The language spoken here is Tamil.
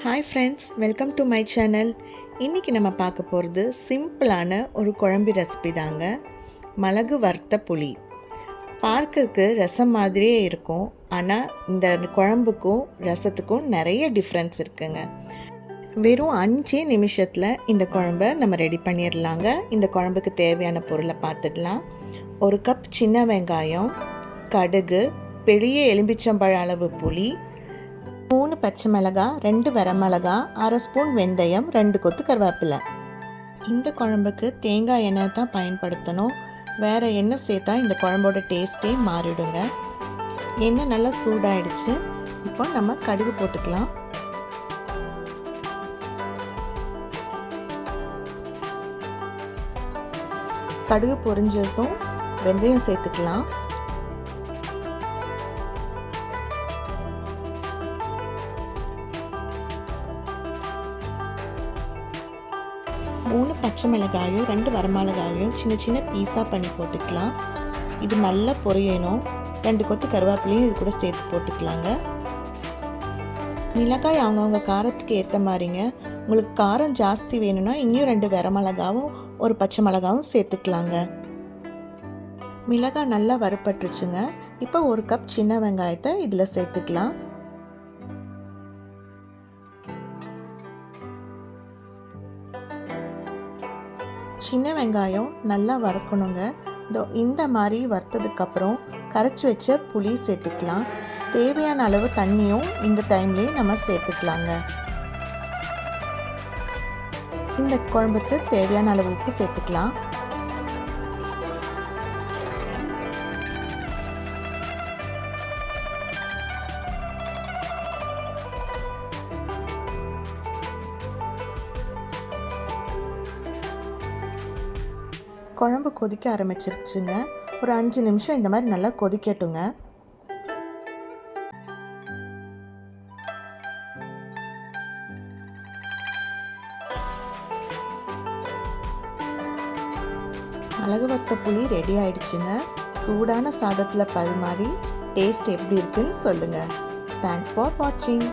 Hi friends welcome to my channel இன்றைக்கி நம்ம பார்க்க போகிறது சிம்பிளான ஒரு குழம்பு ரெசிபி தாங்க. மிளகு வறுத்த புளி. பார்க்கறக்கு ரசம் மாதிரியே இருக்கும். ஆனால் இந்த குழம்புக்கும் ரசத்துக்கும் நிறைய டிஃப்ரென்ஸ் இருக்குங்க. வெறும் அஞ்சே நிமிஷத்தில் இந்த குழம்ப நம்ம ரெடி பண்ணிடலாங்க இந்த குழம்புக்கு தேவையான பொருளை பார்த்துடலாம். ஒரு கப் சின்ன வெங்காயம் கடுகு பெரிய எலும்பிச்சம்பழ அளவு புளி மூணு பச்சை மிளகாய் ரெண்டு வரமிளகா அரை ஸ்பூன் வெந்தயம் ரெண்டு கொத்து கருவேப்பிலை. இந்த குழம்புக்கு தேங்காய் எண்ணெய் தான் பயன்படுத்தணும். வேறு எண்ணெய் சேர்த்தா இந்த குழம்போட டேஸ்ட்டே மாறிடுங்க. எண்ணெய் நல்லா சூடாயிடுச்சு. இப்போ நம்ம கடுகு போட்டுக்கலாம். கடுகு பொரிஞ்சதும் வெந்தயம் சேர்த்துக்கலாம். மூணு பச்சை மிளகாயும் ரெண்டு வரமிளகாயும் சின்ன சின்ன பீஸாக பண்ணி போட்டுக்கலாம். இது நல்லா பொரியணும். ரெண்டு கொத்து கருவேப்பிலையும் இது கூட சேர்த்து போட்டுக்கலாங்க. மிளகாய் அவங்கவுங்க காரத்துக்கு ஏற்ற மாதிரிங்க. உங்களுக்கு காரம் ஜாஸ்தி வேணும்னா இன்னும் ரெண்டு வரமிளகாவும் ஒரு பச்சை மிளகாவும் சேர்த்துக்கலாங்க. மிளகாய் நல்லா வறுப்பட்டுருச்சுங்க இப்போ ஒரு கப் சின்ன வெங்காயத்தை இதில் சேர்த்துக்கலாம். சின்ன வெங்காயம் நல்லா வறுக்கணுங்க. இதோ இந்த மாதிரி வறுத்ததுக்கப்புறம் கரைச்சி வச்ச புளி சேர்த்துக்கலாம். தேவையான அளவு தண்ணியும் இந்த டைம்லேயே நம்ம சேர்த்துக்கலாங்க. இந்த குழம்புக்கு தேவையான அளவு உப்பு சேர்த்துக்கலாம். குழம்பு கொதிக்க ஆரம்பிச்சிருச்சுங்க. ஒரு அஞ்சு நிமிஷம் இந்த மாதிரி நல்லா கொதிக்கட்டுங்க. மிளகு வறுத்த புளி ரெடி ஆயிடுச்சுங்க. சூடான சாதத்தில் பரிமாறி டேஸ்ட் எப்படி இருக்குன்னு சொல்லுங்கள் தேங்க்ஸ் ஃபார் வாட்சிங்